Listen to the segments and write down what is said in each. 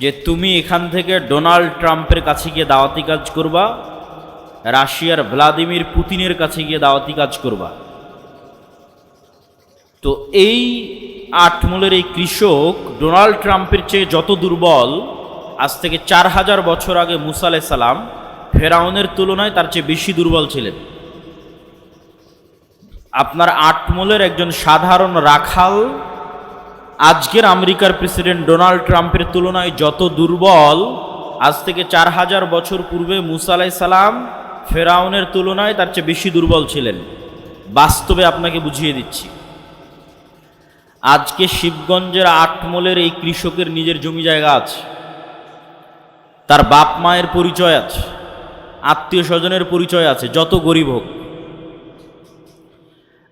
যে তুমি এখান থেকে ডোনাল্ড ট্রাম্পের কাছে গিয়ে দাওয়াতি কাজ করবা, রাশিয়ার ভ্লাদিমির পুতিনের কাছে গিয়ে দাওয়াতি কাজ করবা। তো এই আটমূলের এই কৃষক ডোনাল্ড ট্রাম্পের চেয়ে যত দুর্বল, আজ থেকে চার হাজার বছর আগে মুসা সালাম ফেরাউনের তুলনায় তার চেয়ে বেশি দুর্বল ছিলেন। আপনার আটমূলের একজন সাধারণ রাখাল আজকের আমেরিকার প্রেসিডেন্ট ডোনাল্ড ট্রাম্পের তুলনায় যত দুর্বল, আজ থেকে চার হাজার বছর পূর্বে মুসা আলাই সালাম ফেরাউনের তুলনায় তার চেয়ে বেশি দুর্বল ছিলেন। বাস্তবে আপনাকে বুঝিয়ে দিচ্ছি। আজকে শিবগঞ্জের আটমলের এই কৃষকের নিজের জমি জায়গা আছে। তার বাপ মায়ের পরিচয় আছে। আত্মীয় স্বজনের পরিচয় আছে, যত গরিব হোক।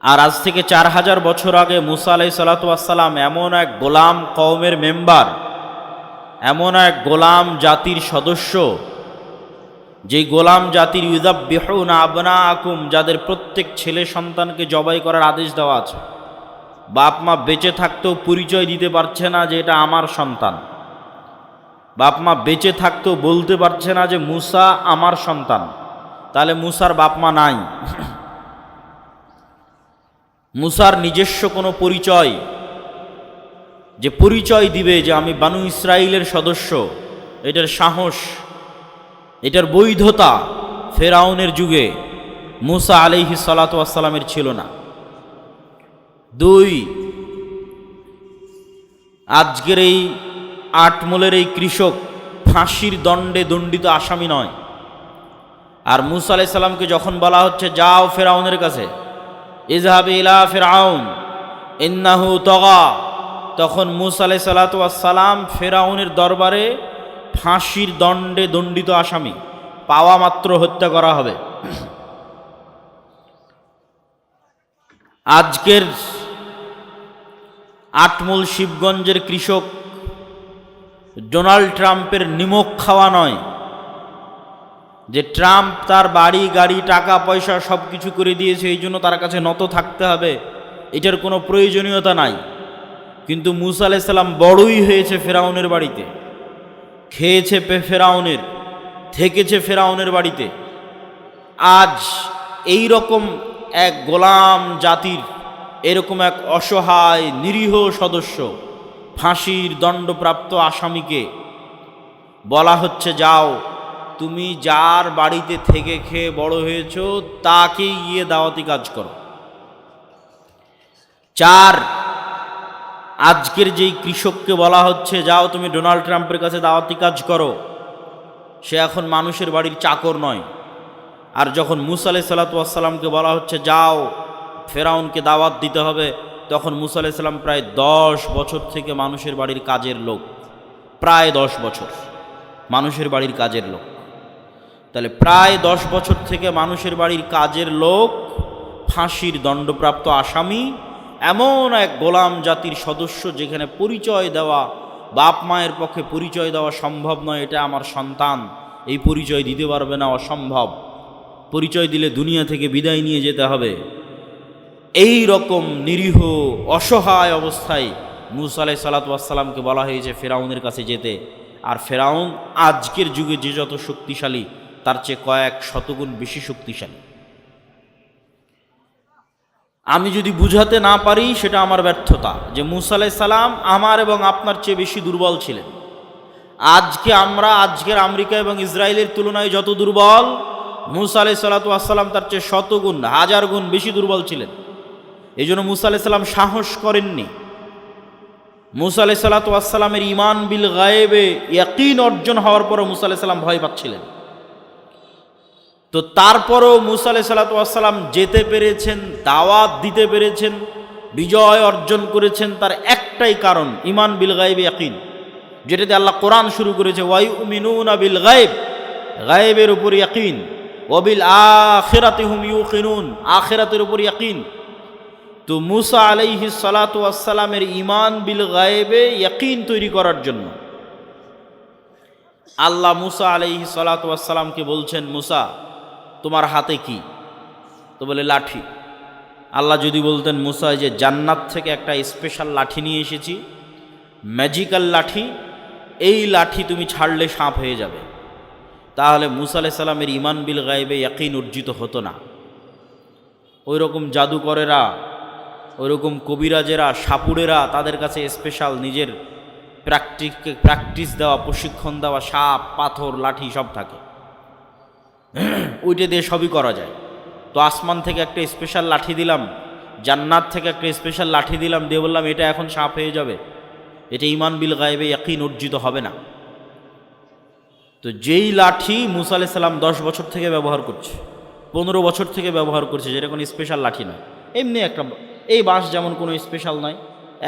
আর আজ থেকে চার হাজার বছর আগে মুসা আলাই সালাতাম এমন এক গোলাম কওমের মেম্বার, এমন এক গোলাম জাতির সদস্য যেই গোলাম জাতির ইউদাব বেহুন আবনা আকুম যাদের প্রত্যেক ছেলে সন্তানকে জবাই করার আদেশ দেওয়া আছে। বাপ মা বেঁচে থাকতেও পরিচয় দিতে পারছে না যে এটা আমার সন্তান। বাপ মা বেঁচে থাকতেও বলতে পারছে না যে মুসা আমার সন্তান। তাহলে মুসার বাপ মা নাই। মুসার নিজস্ব কোনো পরিচয়, যে পরিচয় দিবে যে আমি বানু ইসরায়েলের সদস্য, এটার সাহস, এটার বৈধতা ফেরাউনের যুগে মুসা আলিহি সালাতামের ছিল না। দুই, আজকের এই আটমূলের এই কৃষক ফাঁসির দণ্ডে দণ্ডিত আসামি নয়। আর মুসা আলাই সাল্লামকে যখন বলা হচ্ছে, যাও ফেরাউনের কাছে। ইজহাব ফেরাউন ইন্নাহু তগা। তখন মুসা আলাই সালাতাম ফেরাউনের দরবারে ফাঁসির দণ্ডে দণ্ডিত আসামি, পাওয়া মাত্র হত্যা করা হবে। আজকের আটমূল শিবগঞ্জের কৃষক ডোনাল্ড ট্রাম্পের নিমক খাওয়া নয়। যে ট্রাম্প তার বাড়ি, গাড়ি, টাকা, পয়সা সব কিছু করে দিয়েছে, এই জন্য তার কাছে নত থাকতে হবে। এটার কোনো প্রয়োজনীয়তা নাই। কিন্তু মুসা আলাইসাল্লাম বড়ই হয়েছে ফেরাউনের বাড়িতে। খেয়েছে ফেরাউনের, থেকেছে ফেরাউনের বাড়িতে। আজ এই রকম এক গোলাম জাতির, এরকম এক অসহায়, নিরীহ সদস্য, ফাঁসির দণ্ডপ্রাপ্ত আসামিকে বলা হচ্ছে, যাও তুমি যার বাড়িতে থেকে খেয়ে বড় হয়েছ, তাকেই গিয়ে দাওয়াতি কাজ করো। চার, আজকের যেই কৃষককে বলা হচ্ছে, যাও তুমি ডোনাল্ড ট্রাম্পের কাছে দাওয়াতি কাজ করো। সে এখন মানুষের বাড়ির চাকর নয়। আর যখন মুসা সাল্লাতামকে বলা হচ্ছে, যাও, ফেরাউনকে দাওয়াত দিতে হবে, তখন মুসা আলাই সাল্লাম প্রায় দশ বছর থেকে মানুষের বাড়ির কাজের লোক। প্রায় দশ বছর মানুষের বাড়ির কাজের লোক। তাহলে প্রায় দশ বছর থেকে মানুষের বাড়ির কাজের লোক ফাঁসির দণ্ডপ্রাপ্ত আসামি, এমন এক গোলাম জাতির সদস্য যেখানে পরিচয় দেওয়া, বাপ মায়ের পক্ষে পরিচয় দেওয়া সম্ভব নয়, এটা আমার সন্তান। এই পরিচয় দিতে পারবে না, অসম্ভব। পরিচয় দিলে দুনিয়া থেকে বিদায় নিয়ে যেতে হবে। এই রকম নিরীহ, অসহায় অবস্থায় মুসা আলাই সালাতামকে বলা হয়েছে ফেরাউনের কাছে যেতে। আর ফেরাউন আজকের যুগে যে যত শক্তিশালী তার চেয়ে কয়েক শতগুণ বেশি শক্তিশালী। আমি যদি বুঝাতে না পারি, সেটা আমার ব্যর্থতা যে মুসা সালাম আমার এবং আপনার চেয়ে বেশি দুর্বল ছিলেন। আজকে আমরা, আজকের আমেরিকা এবং ইসরায়েলের তুলনায় যত দুর্বল, মুসা আলাই সাল্লাতাম তার চেয়ে শতগুণ, হাজার গুণ বেশি দুর্বল ছিলেন। এই জন্য মুসা আলাই সাল্লাম সাহস করেননি। মুসা আলাই সাল্লাতামের ইমান বিল গায়েবে ইয়াকিন অর্জন হওয়ার পরও মুসা আলাই সাল্লাম ভয় পাচ্ছিলেন। তো তারপরও মুসা আলাই সাল্লাতাম যেতে পেরেছেন, দাওয়াত দিতে পেরেছেন, বিজয় অর্জন করেছেন তার একটাই কারণ ইমান বিল গায়েবে ইয়াকিন। যেটাতে আল্লাহ কোরআন শুরু করেছে ওয়াই মিনুন বিল গায়েব, গায়েবের উপর ইয়াকিন। ওবিল আখেরাতে হুম ইউ কিনুন আখেরাতের উপর ইয়াকিন। তো মুসা আলাইহি সালাতামের ইমান বিল গায়েবে ইয়াকিন তৈরি করার জন্য। আল্লাহ মুসা আলাইহি সালাতামকে বলছেন, মুসা তোমার হাতে কি? তো বলে, লাঠি। আল্লাহ যদি বলতেন, মুসা যে জান্নাত থেকে একটা স্পেশাল লাঠি নিয়ে এসেছি ম্যাজিক্যাল লাঠি, এই লাঠি তুমি ছাড়লে সাপ হয়ে যাবে। তাহলে মুসা সালামের ইমান বিল গায়েবে ইয়াকিন অর্জিত হতো না। ওই রকম জাদুকরেরা ওই রকম কবিরাজেরা, সাপুড়েরা তাদের কাছে স্পেশাল নিজের প্র্যাকটিক প্র্যাকটিস দেওয়া, প্রশিক্ষণ দেওয়া, সাপ, পাথর, লাঠি সব থাকে। ওইটা দিয়ে সবই করা যায়। তো আসমান থেকে একটা স্পেশাল লাঠি দিলাম, জান্নাত থেকে একটা স্পেশাল লাঠি দিলাম, দিয়ে বললাম, এটা এখন সাপ হয়ে যাবে। এটা ইমান বিল গায়েবে একই অর্জিত হবে না। তো যেই লাঠি মুসা আলাইহিস সালাম দশ বছর থেকে ব্যবহার করছে, পনেরো বছর থেকে ব্যবহার করছে যেটা কোনো স্পেশাল লাঠি নয়। এমনি একটা, এই বাঁশ যেমন কোনো স্পেশাল নয়,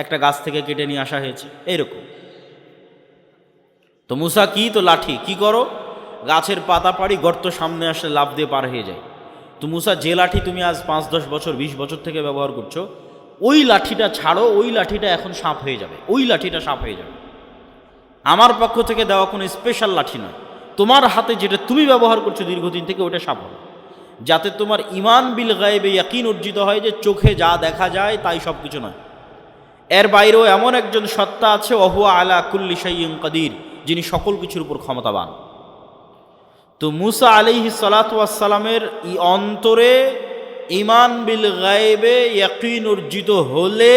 একটা গাছ থেকে কেটে নিয়ে আসা হয়েছে এইরকম তো মুসা কি? তো লাঠি, কি করো? গাছের পাতা পাড়ি গর্ত সামনে আসলে লাভ দিয়ে পার হয়ে যায়। তো মুসা, যে লাঠি তুমি আজ পাঁচ, দশ বছর, বিশ বছর থেকে ব্যবহার করছ, ওই লাঠিটা ছাড়ো, ওই লাঠিটা এখন সাপ হয়ে যাবে, ওই লাঠিটা সাপ হয়ে যাবে। আমার পক্ষ থেকে দেওয়া কোনো স্পেশাল লাঠি নয়। তোমার হাতে যেটা তুমি ব্যবহার করছ দীর্ঘদিন থেকে ওটা সাপ হবে। যাতে তোমার ইমান বিল গায়েবে ইয়াকিন অর্জিত হয় যে চোখে যা দেখা যায় তাই সব কিছু নয়। এর বাইরেও এমন একজন সত্তা আছে অহুয়া আলা কুল্লি কাদির, যিনি সকল কিছুর উপর ক্ষমতাবান। তো মুসা আলিহি সালাতামের ই অন্তরে ইমান বিল গায়েবে ইয়াকিন অর্জিত হলে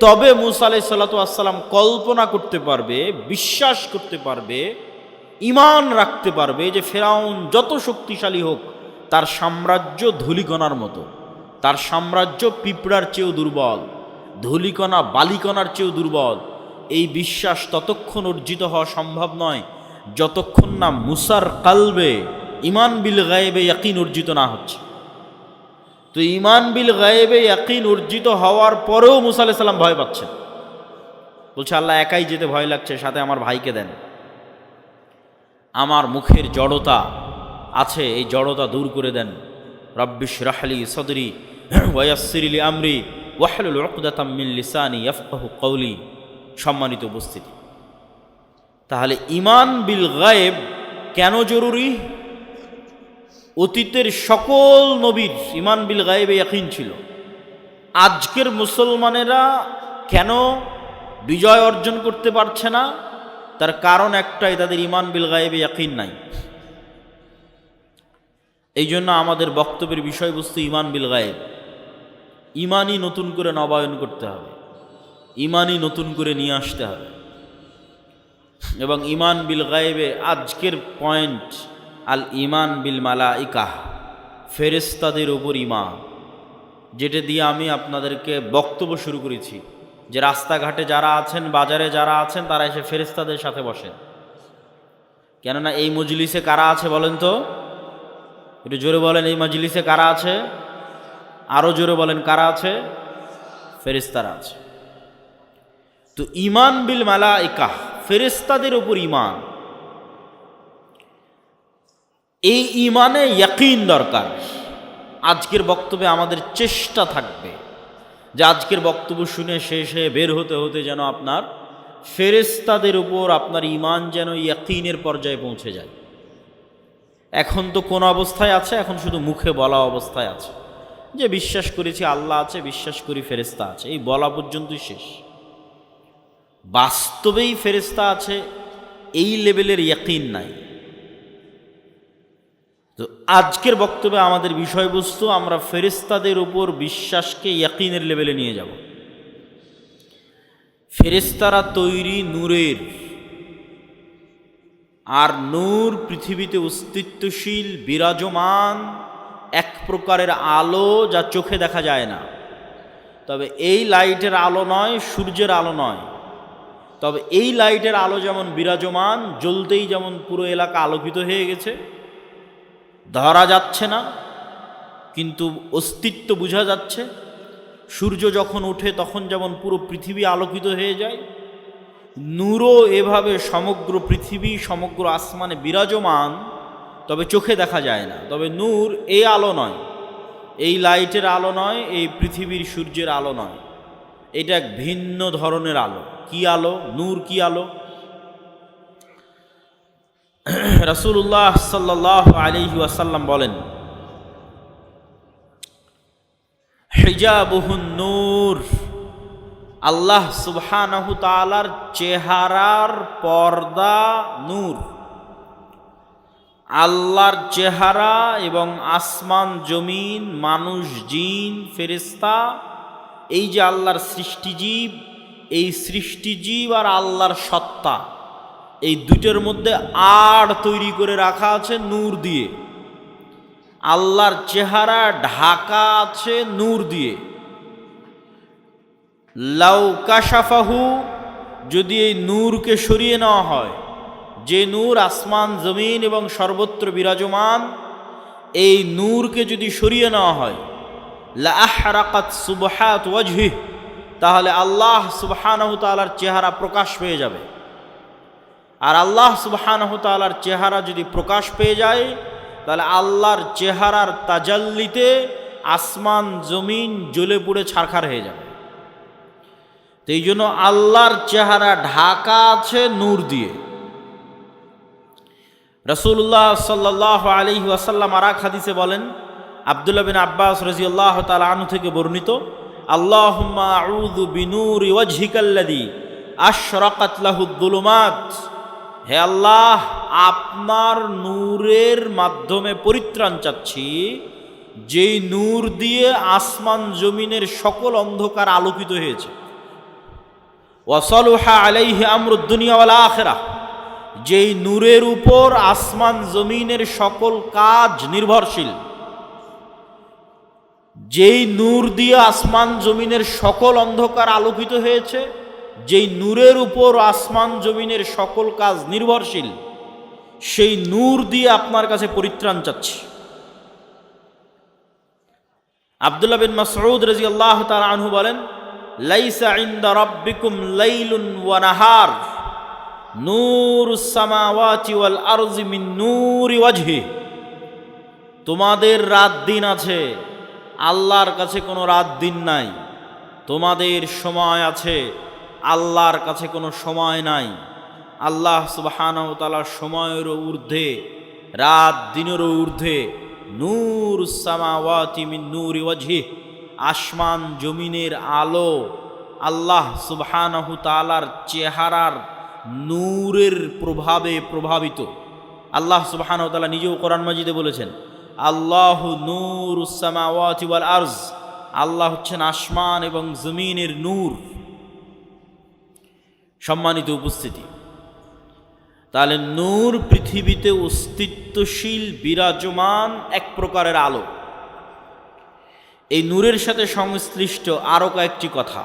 তবে মুসা আলাই সাল্লাতাম কল্পনা করতে পারবে, বিশ্বাস করতে পারবে ইমান রাখতে পারবে যে ফেরাউন যত শক্তিশালী হোক, তার সাম্রাজ্য ধুলিকণার মতো। তার সাম্রাজ্য পিঁপড়ার চেয়েও দুর্বল, ধুলিকণা বালিকণার চেয়েও দুর্বল। এই বিশ্বাস ততক্ষণ অর্জিত হওয়া সম্ভব নয়। যতক্ষণ না মুসার কালবে ইমান বিল গায়েবে ইয়াকিন অর্জিত না হচ্ছে। তো ইমান বিল গায়েবে ইয়াকিন অর্জিত হওয়ার পরেও মুসা আলাইহিস সালাম ভয় পাচ্ছেন। বলছে, আল্লাহ একাই যেতে ভয় লাগছে, সাথে আমার ভাইকে দেন। আমার মুখের জড়তা আছে, এই জড়তা দূর করে দেন। রব্বিশ রাহলি সদরি ওয়াসিরিলি আমরি ওয়াহলুল উকদাতাম লিসানি ইয়াফকাহু কওলি। সম্মানিত উপস্থিতি। তাহলে ইমান বিল গায়েব কেন জরুরি? অতীতের সকল নবীর ইমান বিল গায়েবে ইয়াকিন ছিল। আজকের মুসলমানেরা কেন বিজয় অর্জন করতে পারছে না? তার কারণ একটাই, তাদের ইমান বিল গায়েবে ইয়াকিন নাই। এই জন্য আমাদের বক্তব্যের বিষয়বস্তু ইমান বিল গায়েব। ইমানই নতুন করে নবায়ন করতে হবে। ইমানই নতুন করে নিয়ে আসতে হবে। এবং ইমান বিল গায়েবে আজকের পয়েন্ট, আল ইমান বিল মালা ইকাহ ফেরেস্তাদের ওপর ইমান যেটা দিয়ে আমি আপনাদেরকে বক্তব্য শুরু করেছি, যে রাস্তাঘাটে যারা আছেন, বাজারে যারা আছেন, তারা এসে ফেরেস্তাদের সাথে বসেন। কেননা এই মজলিসে কারা আছে বলেন তো? একটু জোরে বলেন, এই মজলিসে কারা আছে? আরও জোরে বলেন, কারা আছে? ফেরেস্তারা আছে। তো ইমান বিল মালা ইকাহ ফেরেস্তাদের উপর ইমান এই ইমানে ইয়াকিন দরকার। আজকের বক্তব্যে আমাদের চেষ্টা থাকবে যে আজকের বক্তব্য শুনে শেষে বের হতে হতে যেন আপনার ফেরেস্তাদের উপর আপনার ইমান যেন ইয়াকিনের পর্যায়ে পৌঁছে যায়। এখন তো কোন অবস্থায় আছে, এখন শুধু মুখে বলা অবস্থায় আছে। যে বিশ্বাস করেছি আল্লাহ আছে, বিশ্বাস করি ফেরেস্তা আছে, এই বলা পর্যন্তই শেষ। বাস্তবেই ফেরেস্তা আছে, এই লেভেলের ইয়াকিন নাই। তো আজকের বক্তব্যে আমাদের বিষয়বস্তু, আমরা ফেরেস্তাদের উপর বিশ্বাসকে ইয়াকিনের লেভেলে নিয়ে যাব। ফেরেস্তারা তৈরি নূরের, আর নূর পৃথিবীতে অস্তিত্বশীল, বিরাজমান, এক প্রকারের আলো যা চোখে দেখা যায় না। তবে এই লাইটের আলো নয়, সূর্যের আলো নয়। তবে এই লাইটের আলো যেমন বিরাজমান, জ্বলতেই যেমন পুরো এলাকা আলোকিত হয়ে গেছে, ধরা যাচ্ছে না, কিন্তু অস্তিত্ব বোঝা যাচ্ছে। সূর্য যখন ওঠে তখন যেমন পুরো পৃথিবী আলোকিত হয়ে যায়, নূরও এভাবে সমগ্র পৃথিবী, সমগ্র আসমানে বিরাজমান, তবে চোখে দেখা যায় না। তবে নূর এই আলো নয়, এই লাইটের আলো নয়, এই পৃথিবীর সূর্যের আলো নয়। এটা এক ভিন্ন ধরনের আলো। কি আলো? নূর কি আলো? রাসুল্লাহ সাল্লাহ আলহি ওয়াসাল্লাম বলেন, হিজাবুহুন নূর। আল্লাহ সুবহানাহু তাআলার চেহারার পর্দা নূর। আল্লাহর চেহারা এবং আসমান, জমিন, মানুষ, জিন ফেরেস্তা এই যে আল্লাহর সৃষ্টিজীব এই সৃষ্টিজীব আর আল্লাহর সত্তা, এই দুটোর মধ্যে আড় তৈরি করে রাখা আছে নূর দিয়ে। আল্লাহর চেহারা ঢাকা আছে নূর দিয়ে। লাউকাশাফাহু যদি এই নূরকে সরিয়ে নেওয়া হয়, যে নূর আসমান, জমিন এবং সর্বত্র বিরাজমান, এই নূরকে যদি সরিয়ে নেওয়া হয় সুবহাত তাহলে আল্লাহ সুবহানাহু তাআলার চেহারা প্রকাশ পেয়ে যাবে। আর আল্লাহ সুবহানাহু তাআলার চেহারা যদি প্রকাশ পেয়ে যায়, তাহলে আল্লাহর চেহারার তাজাল্লিতে আসমান, জমিন জ্বলে পুড়ে ছারখার হয়ে যাবে। তো এই জন্য আল্লাহর চেহারা ঢাকা আছে নূর দিয়ে। রসুল্লাহ সাল্লাহ আলী ওয়াসাল্লাম আর এক হাদিসে বলেন আবদুল্লাহ বিন আব্বাস রাজিউল্লাহ তাল আনু থেকে বর্ণিত আল্লাহ হে আল্লাহ, আপনার নূরের মাধ্যমে পরিত্রাণ চাচ্ছি, যেই নূর দিয়ে আসমান জমিনের সকল অন্ধকার আলোকিত হয়েছে। ওয়াসলুহা আলাইহি আমরুদ্দুনিয়া ওয়াল আখিরাহ, যেই নূরের উপর আসমান জমিনের সকল কাজ নির্ভরশীল। যেই নূর দিয়ে আসমান জমিনের সকল অন্ধকার আলোকিত হয়েছে, যেই নূরের উপর আসমান জমিনের সকল কাজ নির্ভরশীল, সেই নূর দিয়ে আপনার কাছে পরিত্রাণ চাচ্ছি। আবদুল্লাহ বিন মাসউদ রাজি আল্লাহ তার আনহু বলেন, লাইসা ইন্দা রব্বিকুম লাইলুন ওয়া নাহার, নূর সামাওয়াতি ওয়াল আরজি মিন নূরি ওয়াজহি। তোমাদের রাত দিন আছে আল্লাহর কাছে কোনো রাত দিন নাই। তোমাদের সময় আছে, আল্লাহর কাছে কোনো সময় নাই। আল্লাহ সুবহানাহু তাআলার সময়েরও ঊর্ধ্বে, রাত দিনেরও ঊর্ধ্বে, নূর সামাওয়াতি মিন নূরি ওয়াজহি, আসমান জমিনের আলো, আল্লাহ সুবহানাহু তাআলার চেহারার নূরের প্রভাবে প্রভাবিত। আল্লাহ সুবহানাহু তাআলা নিজেও কোরআন মাজিদে বলেছেন আল্লাহ নূর উসামাওয়াতি ওয়াল আরজ। আল্লাহ হচ্ছেন আসমান এবং জমিনের নূর। সম্মানিত উপস্থিতি, তাহলে নূর পৃথিবীতে অস্তিত্বশীল, বিরাজমান এক প্রকারের আলো। এই নূরের সাথে সংশ্লিষ্ট আরও কয়েকটি কথা।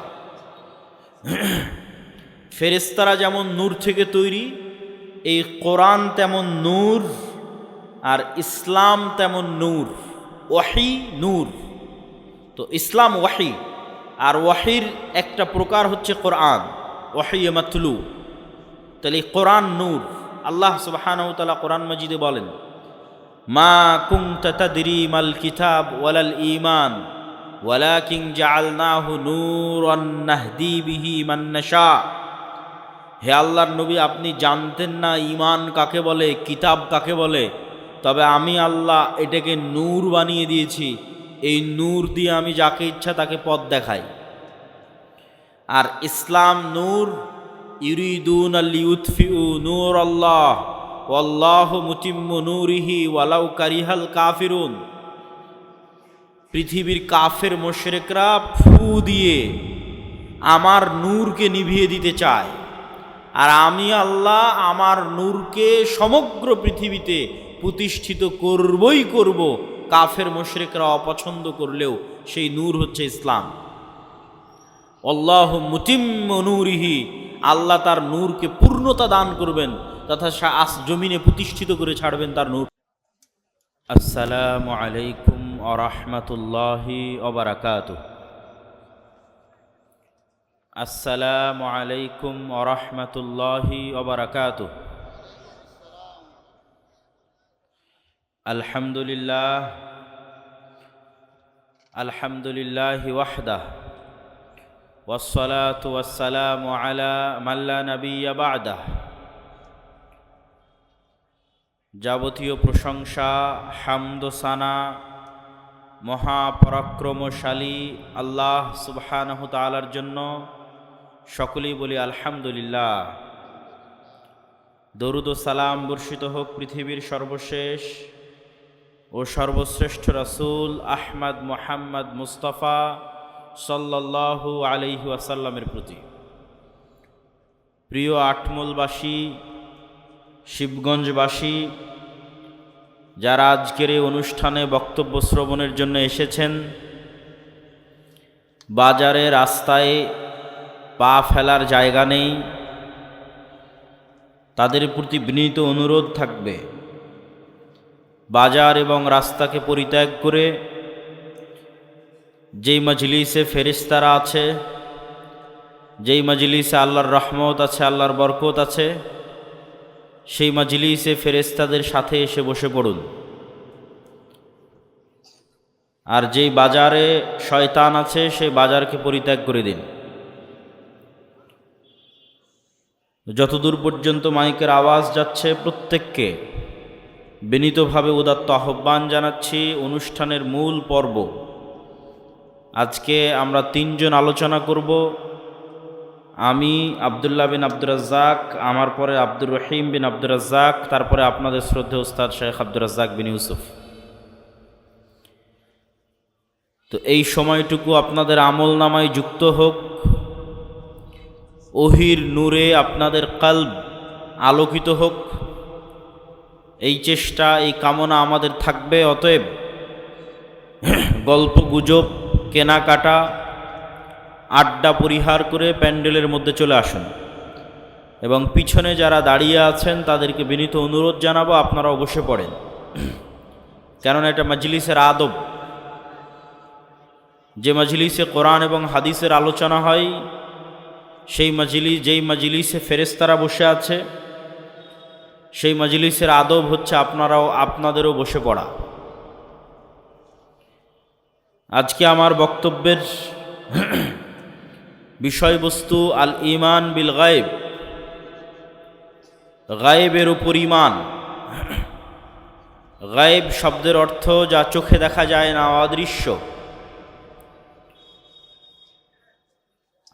ফেরেস্তারা যেমন নূর থেকে তৈরি, এই কোরআন তেমন নূর আর ইসলাম তেমন নূর, ওয়াহি নূর। তো ইসলাম ওয়াহি, আর ওয়াহির একটা প্রকার হচ্ছে কোরআন, ওয়াহি মাতলু। তাহলে কোরআন নূর, আল্লাহ সুবাহানউ তালা কোরআন মজিদে বলেন, মা কুংতা তাদরি মাল কিতাব ওয়ালাল ইমান ওয়ালাকিং জাআলনাহু নূরান নাহদি বিহি মান নাশা। হে আল্লাহর নবী, আপনি জানতেন না ইমান কাকে বলে, কিতাব কাকে বলে? তবে আমি আল্লাহ এটাকে নূর বানিয়ে দিয়েছি। এই নূর দিয়ে আমি যাকে ইচ্ছা তাকে পথ দেখাই। আর ইসলাম নূর, ইউরিদুন আলিউৎফিউ নূর আল্লাহ, ওয়াল্লাহ মুতিম্ম নূরিহি ওয়ালাউ কারিহাল কাফিরুন। পৃথিবীর কাফের মোশরেকরা ফু দিয়ে আমার নূরকে নিভিয়ে দিতে চায়। আর আমি আল্লাহ আমার নূরকে সমগ্র পৃথিবীতে প্রতিষ্ঠিত করবই করব, কাফের মোশরেকরা অপছন্দ করলেও সেই নূর হচ্ছে ইসলাম। আল্লাহ মুতিম্ম নূরিহি, আল্লাহ তার নূরকে পূর্ণতা দান করবেন, তথা আস জমিনে প্রতিষ্ঠিত করে ছাড়বেন তার নূর। আসসালামু আলাইকুম আরহামতুল্লাহি অবরাকাত আসসালামু আলাইকুম আরহামতুল্লাহি অবরাকাত আলহামদুলিল্লাহ আলহামদুলিল্লাহ ওয়াহদাহ والصلاة والسلام على من لا نبي بعده যাবতীয় প্রশংসা হামদোসানা মহাপরাক্রমশালী আল্লাহ সুবহানাহু তাআলার জন্য সকলেই বলি আলহামদুলিল্লাহ দরুদ ও সালাম বর্ষিত হোক পৃথিবীর সর্বশেষ ও সর্বশ্রেষ্ঠ রাসূল আহমদ মোহাম্মদ মুস্তফা সাল্লাল্লাহু আলাইহি ওয়াসাল্লামের প্রতি। প্রিয় আটমলবাসী, শিবগঞ্জবাসী, যারা আজকের এই অনুষ্ঠানে বক্তব্য শ্রবণের জন্য এসেছেন, বাজারে রাস্তায় পা ফেলার জায়গা নেই, তাদের প্রতি বিনীত অনুরোধ থাকবে। বাজার এবং রাস্তাকে পরিত্যাগ করে যেই মজলিসে ফেরিস্তারা আছে, যেই মজলিসে আল্লাহর রহমত আছে, আল্লাহর বরকত আছে, সেই মজলিসে ফেরেস্তাদের সাথে এসে বসে পড়ুন। আর যেই বাজারে শয়তান আছে, সেই বাজারকে পরিত্যাগ করে দিন। যতদূর পর্যন্ত মাইকের আওয়াজ যাচ্ছে, প্রত্যেককে বিনীতভাবে উদাত্ত আহ্বান জানাচ্ছি অনুষ্ঠানের মূল পর্ব। আজকে আমরা তিনজন আলোচনা করব। আমি আবদুল্লাহ বিন আব্দুর রাজ্জাক, আমার পরে আব্দুর রহিম বিন আব্দুর রাজ্জাক, তারপরে আপনাদের শ্রদ্ধে উস্তাদ শেখ আব্দুর রাজ্জাক বিন ইউসুফ। তো এই সময়টুকু আপনাদের আমল নামায় যুক্ত হোক। ওহির নূরে আপনাদের কাল্ব আলোকিত হোক। এই চেষ্টা, এই কামনা আমাদের থাকবে, অতএব গল্প, গুজব, কেনাকাটা, আড্ডা পরিহার করে প্যান্ডেলের মধ্যে চলে আসুন। এবং পিছনে যারা দাঁড়িয়ে আছেন, তাদেরকে বিনীত অনুরোধ জানাব, আপনারা অবশ্যই পড়েন। কেননা এটা মজলিসের আদব। যে মজলিসে কোরআন এবং হাদিসের আলোচনা হয়, সেই মজলিস যেই মজলিসে ফেরেস্তারা বসে আছে সেই মজলিসের আদব হচ্ছে আপনারাও আপনাদেরও বসে পড়া। আজকে আমার বক্তব্যের বিষয়বস্তু আল ইমান বিল গায়েব। গায়েবের উপর ইমান গায়েব শব্দের অর্থ যা চোখে দেখা যায় না, অদৃশ্য।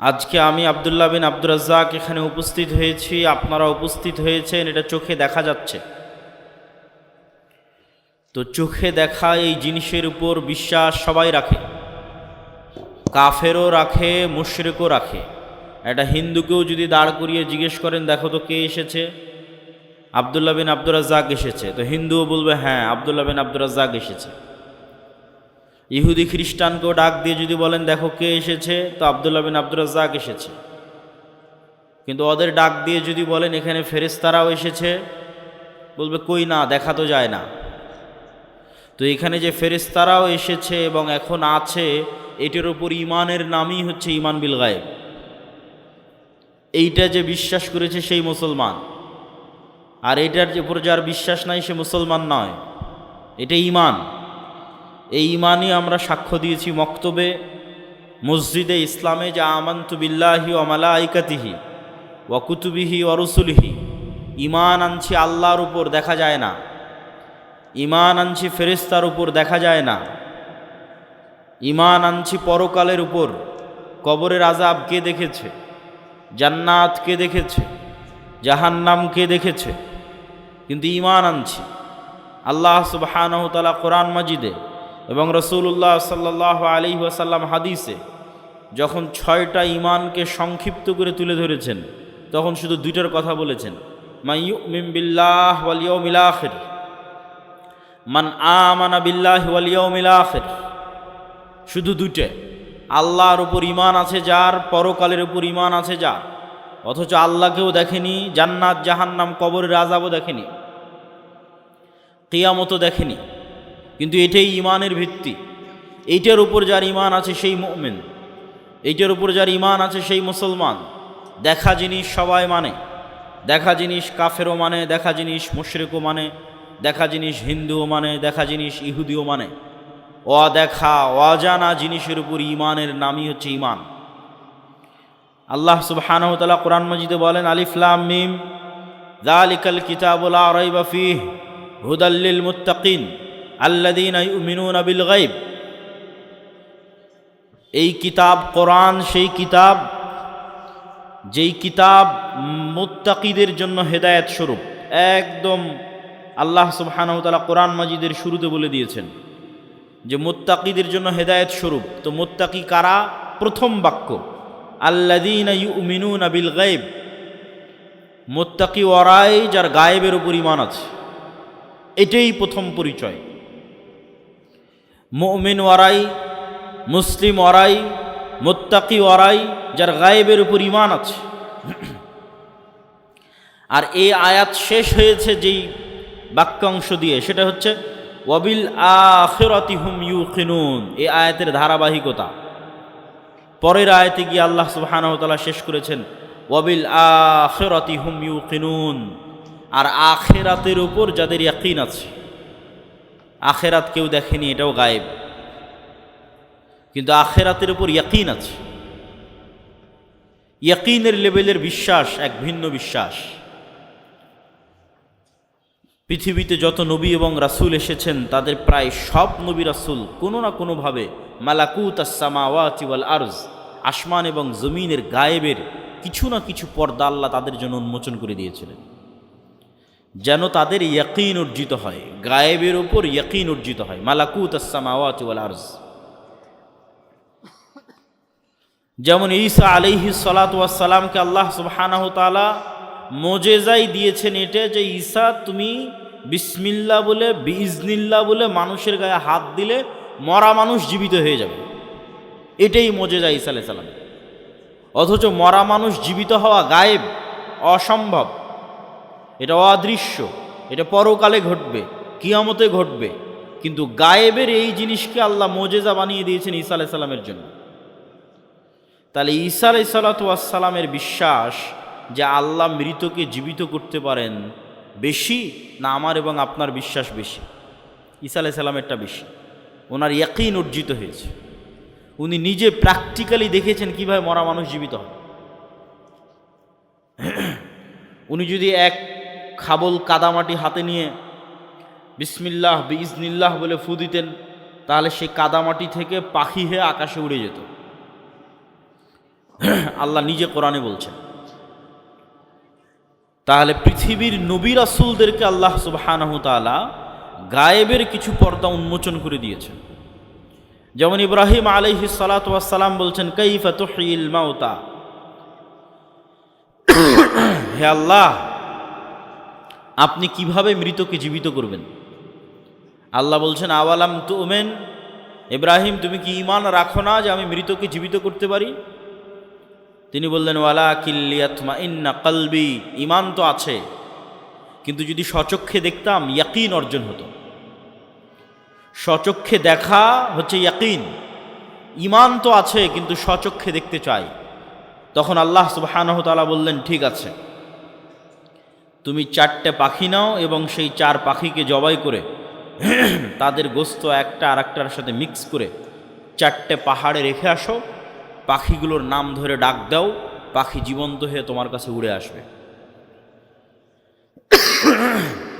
আজকে আমি আবদুল্লাহ বিন আব্দুর রাজ্জাক এখানে উপস্থিত হয়েছি, আপনারা উপস্থিত হয়েছেন, এটা চোখে দেখা যাচ্ছে। তো চোখে দেখা এই জিনিসের উপর বিশ্বাস সবাই রাখে। কাফেরও রাখে, মুশরেকও রাখে। একটা হিন্দুকেও যদি দাঁড় করিয়ে জিজ্ঞেস করেন, দেখো তো কে এসেছে? আবদুল্লাহ বিন আব্দুর রাজ্জাক এসেছে। তো হিন্দুও বলবে হ্যাঁ আবদুল্লাহ বিন আব্দুর রাজ্জাক এসেছে। ইহুদি খ্রিস্টানকেও ডাক দিয়ে যদি বলেন, দেখো কে এসেছে? তো আবদুল্লাহ বিন আব্দুর রাজ্জাক এসেছে। কিন্তু ওদের ডাক দিয়ে যদি বলেন, এখানে ফেরেস্তারাও এসেছে? বলবে, কই না, দেখা তো যায় না। তো এখানে যে ফেরেস্তারাও এসেছে এবং এখন আছে, এটির ওপর ইমানের নামই হচ্ছে ইমান বিল গায়েব। এইটা যে বিশ্বাস করেছে সেই মুসলমান। আর এটার যে উপর যার বিশ্বাস নাই, সে মুসলমান নয়। এটা ইমান। এই ইমানই আমরা সাক্ষ্য দিয়েছি মক্তবে, মসজিদে ইসলামে, যা আমান্তু বিল্লাহি ও মালা আইকাতিহি ওয়াকুতুবিহি ওরসুলিহি ইমান আনছি আল্লাহর উপর দেখা যায় না। ইমান আনছি ফেরিস্তার উপর দেখা যায় না। ইমান আনছি পরকালের উপর। কবরের আজাব কে দেখেছে? জান্নাত কে দেখেছে? জাহান্নাম কে দেখেছে? কিন্তু ইমান আনছি। আল্লাহ সুবাহানহতালা কোরআন মাজিদে এবং রসুল্লাহ সাল্লাহ আলী ওয়াসাল্লাম হাদিসে যখন ছয়টা ইমানকে সংক্ষিপ্ত করে তুলে ধরেছেন, তখন শুধু দুইটার কথা বলেছেন। বিল্লাহ মান শুধু দুইটে। আল্লাহর উপর ইমান আছে যার, পরকালের উপর ইমান আছে যার। অথচ আল্লাহকেও দেখেনি, জান্নাত, জাহান্নাম, কবরের আজাবও দেখেনি। কেয়ামতো দেখেনি। কিন্তু এটাই ইমানের ভিত্তি। এইটার উপর যার ইমান আছে সেই মোমেন। এইটার উপর যার ইমান আছে সেই মুসলমান। দেখা জিনিস সবাই মানে। দেখা জিনিস কাফেরও মানে দেখা জিনিস মুশরিকও মানে দেখা জিনিস হিন্দুও মানে দেখা জিনিস ইহুদিও মানে। অদেখা, অজানা জিনিসের উপর ইমানের নামই হচ্ছে ইমান আল্লাহ সুবহানহতালা কোরআন মজিদে বলেন আলিফলাম মিম দালিকাল কিতাবুল রাইবা ফিহ হুদাল্লিল মুত্তাকিন। আল্লাদিন গাইব এই কিতাব, কোরআন সেই কিতাব, যেই কিতাব মুত্তাকিদের জন্য হেদায়েত স্বরূপ, একদম আল্লাহ সুবহানাহু তাআলা কোরআন মাজিদের শুরুতে বলে দিয়েছেন যে মুত্তাকিদের জন্য হেদায়েত স্বরূপ। তো মুত্তাকি কারা? প্রথম বাক্য, আল্লাযীনা ইউমিনুনা বিল গায়ব। মুত্তাকি ওয়ারাই যার গায়েবের উপর ইমান আছে। এটাই প্রথম পরিচয়। মুমিন ওয়ারাই, মুসলিম ওয়ারাই, মোত্তাকি ওয়ারাই, যার গায়েবের উপর ইমান আছে। আর এই আয়াত শেষ হয়েছে যেই বাক্যাংশ দিয়ে, সেটা হচ্ছে, ওয়াবিল আখিরাতি হুম ইউকিনুন, এই আয়াতের ধারাবাহিকতা। পরের আয়াতে গিয়ে আল্লাহ সুবহানাহু ওয়া শেষ করেছেন, ওয়াবিল আখিরাতি হুম ইউকিনুন, আর আখেরাতের উপর যাদের ইয়াকিন আছে। আখেরাত কেউ দেখেনি, এটাও গায়েব। কিন্তু আখেরাতের উপর ইয়াকিন আছে। ইয়াকিনের লেভেলের বিশ্বাস এক ভিন্ন বিশ্বাস। পৃথিবীতে যত নবী এবং রাসূল এসেছেন, তাদের প্রায় সব নবী রাসূল কোনো না কোনোভাবে মালাকুত আসসামাওয়াতি ওয়াল আরজ, আসমান এবং জমিনের গায়েবের কিছু না কিছু পর্দা আল্লাহ তাদের জন্য উন্মোচন করে দিয়েছিলেন। যেন তাদের ইয়াকিন অর্জিত হয়, গায়েবের ওপর ইয়াকিন অর্জিত হয়। মালাকুত আসসামাওয়াতি ওয়াল আরজ। যেমন ঈসা আলাইহি সালাতামকে আল্লাহ সুবহানাহু তাআলা মোজেজাই দিয়েছেন এটা যে, ঈসা তুমি বিসমিল্লা বলে বিজনিল্লা বলে মানুষের গায়ে হাত দিলে মরা মানুষ জীবিত হয়ে যাবে। এটাই মোজেজা ঈসা আলাইহিস সালাম। অথচ মরা মানুষ জীবিত হওয়া গায়েব, অসম্ভব। এটা অদৃশ্য, এটা পরকালে ঘটবে, কিয়ামতে ঘটবে। কিন্তু গায়েবের এই জিনিসকে আল্লাহ মোজেজা বানিয়ে দিয়েছেন ঈসা আলাইহিস সালামের জন্য। তাহলে ঈসা আলাই সালাতামের বিশ্বাস যে আল্লাহ মৃতকে জীবিত করতে পারেন বেশি না আমার এবং আপনার বিশ্বাস বেশি? ঈসা আলাই সালামেরটা বেশি। ওনার ইয়াকিন অর্জিত হয়েছে। উনি নিজে প্র্যাকটিক্যালি দেখেছেন কীভাবে মরা মানুষ জীবিত হয় উনি যদি এক খাবল কাদামাটি হাতে নিয়ে বিসমিল্লাহ বিজনিল্লাহ বলে ফু দিতেন, তাহলে সেই কাদামাটি থেকে পাখি হয়ে আকাশে উড়ে যেত। আল্লাহ নিজে কোরআনে বলছেন, তাহলে পৃথিবীর নবী রাসুলদেরকে আল্লাহ সুবহানাহু তাআলা গায়েবের কিছু পর্দা উন্মোচন করে দিয়েছেন। যেমন ইব্রাহিম আলাইহি সালাম বলছেন, কাইফা মাউতা। হে আল্লাহ আপনি কীভাবে মৃতকে জীবিত করবেন? আল্লাহ বলছেন, আওয়ালাম তু ওমেন ইব্রাহিম, তুমি কি ইমান রাখো না যে আমি মৃতকে জীবিত করতে পারি? তিনি বললেন ওয়ালা কিল্লিয়াতমা ইন্না কলবি। ইমান তো আছে, কিন্তু যদি সচক্ষে দেখতাম, ইয়াকিন অর্জন হতো। সচক্ষে দেখা হচ্ছে ইয়াকিন। ইমান তো আছে, কিন্তু সচক্ষে দেখতে চাই। তখন আল্লাহ সুবহানাহু তাআলা বললেন, ঠিক আছে। তুমি চারটে পাখি নাও এবং সেই চার পাখিকে জবাই করে তাদের গোস্ত একটা আর একটার সাথে মিক্স করে চারটে পাহাড়ে রেখে আসো। পাখিগুলোর নাম ধরে ডাক দাও। পাখি জীবন্ত হয়ে তোমার কাছে উড়ে আসবে।